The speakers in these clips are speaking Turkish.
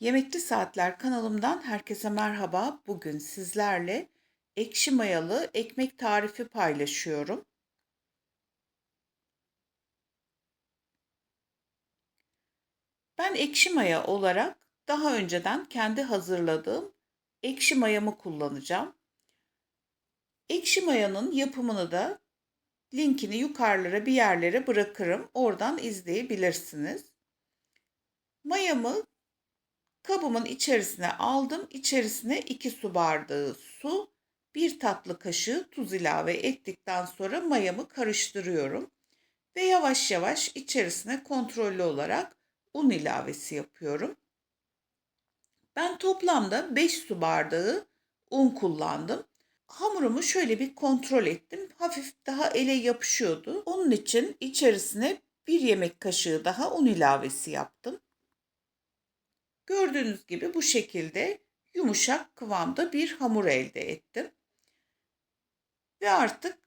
Yemekli Saatler kanalımdan herkese merhaba. Bugün sizlerle ekşi mayalı ekmek tarifi paylaşıyorum. Ben ekşi maya olarak daha önceden kendi hazırladığım ekşi mayamı kullanacağım. Ekşi mayanın yapımını da linkini yukarılara bir yerlere bırakırım. Oradan izleyebilirsiniz. Mayamı Kabımın içerisine aldım. İçerisine 2 su bardağı su, 1 tatlı kaşığı tuz ilave ettikten sonra mayamı karıştırıyorum. Ve yavaş yavaş içerisine kontrollü olarak un ilavesi yapıyorum. Ben toplamda 5 su bardağı un kullandım. Hamurumu şöyle bir kontrol ettim. Hafif daha ele yapışıyordu. Onun için içerisine bir yemek kaşığı daha un ilavesi yaptım. Gördüğünüz gibi bu şekilde yumuşak kıvamda bir hamur elde ettim. Ve artık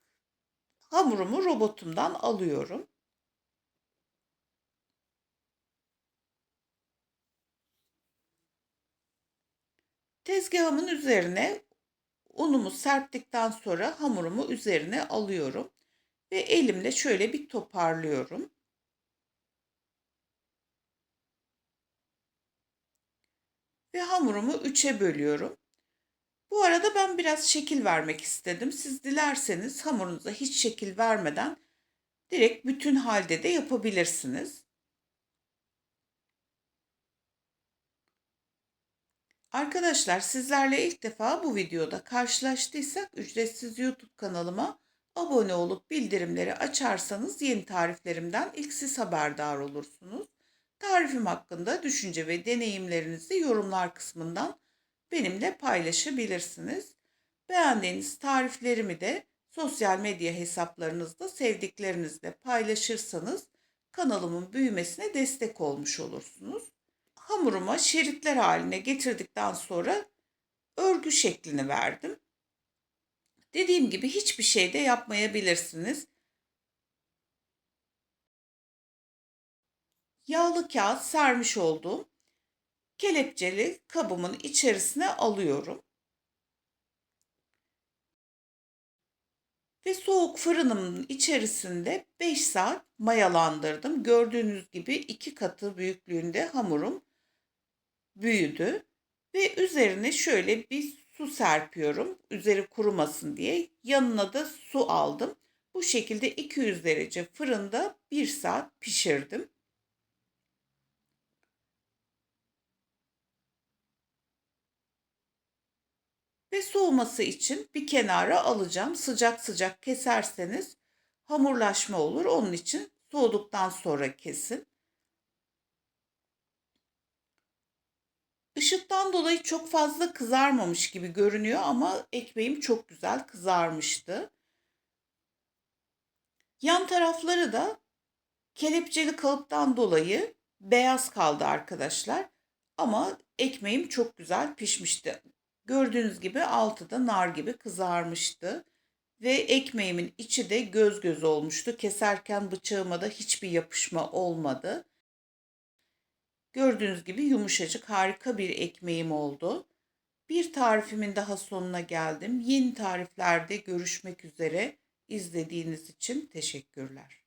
hamurumu robotumdan alıyorum. Tezgahımın üzerine unumu serptikten sonra hamurumu üzerine alıyorum ve elimle şöyle bir toparlıyorum. Ve hamurumu üçe bölüyorum. Bu arada ben biraz şekil vermek istedim. Siz dilerseniz hamurunuza hiç şekil vermeden direkt bütün halde de yapabilirsiniz. Arkadaşlar sizlerle ilk defa bu videoda karşılaştıysak ücretsiz YouTube kanalıma abone olup bildirimleri açarsanız yeni tariflerimden ilk siz haberdar olursunuz. Tarifim hakkında düşünce ve deneyimlerinizi yorumlar kısmından benimle paylaşabilirsiniz. Beğendiğiniz tariflerimi de sosyal medya hesaplarınızda sevdiklerinizle paylaşırsanız kanalımın büyümesine destek olmuş olursunuz. Hamuruma şeritler haline getirdikten sonra örgü şeklini verdim. Dediğim gibi hiçbir şey de yapmayabilirsiniz. Yağlı kağıt sermiş olduğum kelepçeli kabımın içerisine alıyorum. Ve soğuk fırınımın içerisinde 5 saat mayalandırdım. Gördüğünüz gibi iki katı büyüklüğünde hamurum büyüdü. Ve üzerine şöyle bir su serpiyorum. Üzeri kurumasın diye. Yanına da su aldım. Bu şekilde 200 derece fırında 1 saat pişirdim. Ve soğuması için bir kenara alacağım. Sıcak sıcak keserseniz hamurlaşma olur. Onun için soğuduktan sonra kesin. Işıktan dolayı çok fazla kızarmamış gibi görünüyor ama ekmeğim çok güzel kızarmıştı. Yan tarafları da kelepçeli kalıptan dolayı beyaz kaldı arkadaşlar. Ama ekmeğim çok güzel pişmişti. Gördüğünüz gibi altı da nar gibi kızarmıştı. Ve ekmeğimin içi de göz göz olmuştu. Keserken bıçağıma da hiçbir yapışma olmadı. Gördüğünüz gibi yumuşacık harika bir ekmeğim oldu. Bir tarifimin daha sonuna geldim. Yeni tariflerde görüşmek üzere. İzlediğiniz için teşekkürler.